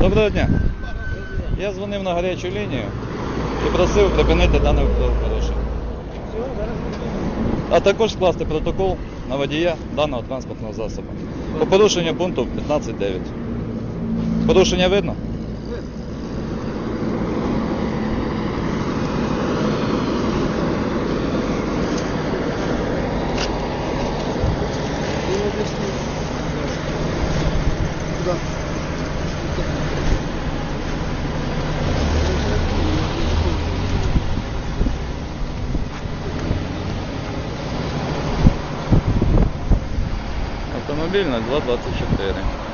Доброго дня. Я дзвонив на гарячу лінію і просив припинити дане правопорушення. А також скласти протокол на водія даного транспортного засобу. По порушенню пункту 15.9. Порушення видно? Да. Автомобільна 224.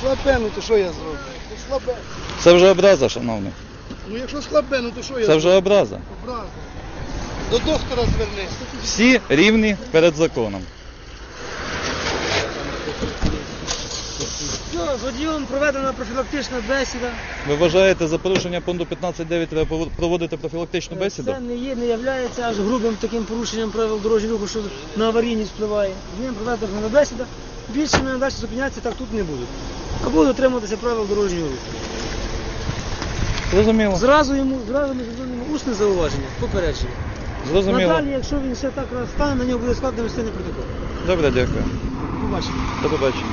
Слабе, ну то що я зроблю? Ну слабе. Це вже образа, шановний. Ну якщо слабе, ну то що я Це вже образа. Образа. До доктора звернись. Всі рівні перед законом. Все, з водієм проведена профілактична бесіда. Ви вважаєте за порушення пункту 15.9 треба проводити профілактичну бесіду? Це не є, не являється аж грубим таким порушенням правил дорожнього руху, що на аварійність впливає. З ним проведена бесіда. Більше ми далі зупинятися так тут не будуть. А буде дотримуватися правил дорожнього руху. Зрозуміло. Зразу йому, зразу ми зробимо усне зауваження, попередження. Зрозуміло. Надалі, якщо він ще так раз стане, на нього буде складено стане протокол. Добре, дякую. Побачимо. До побачення.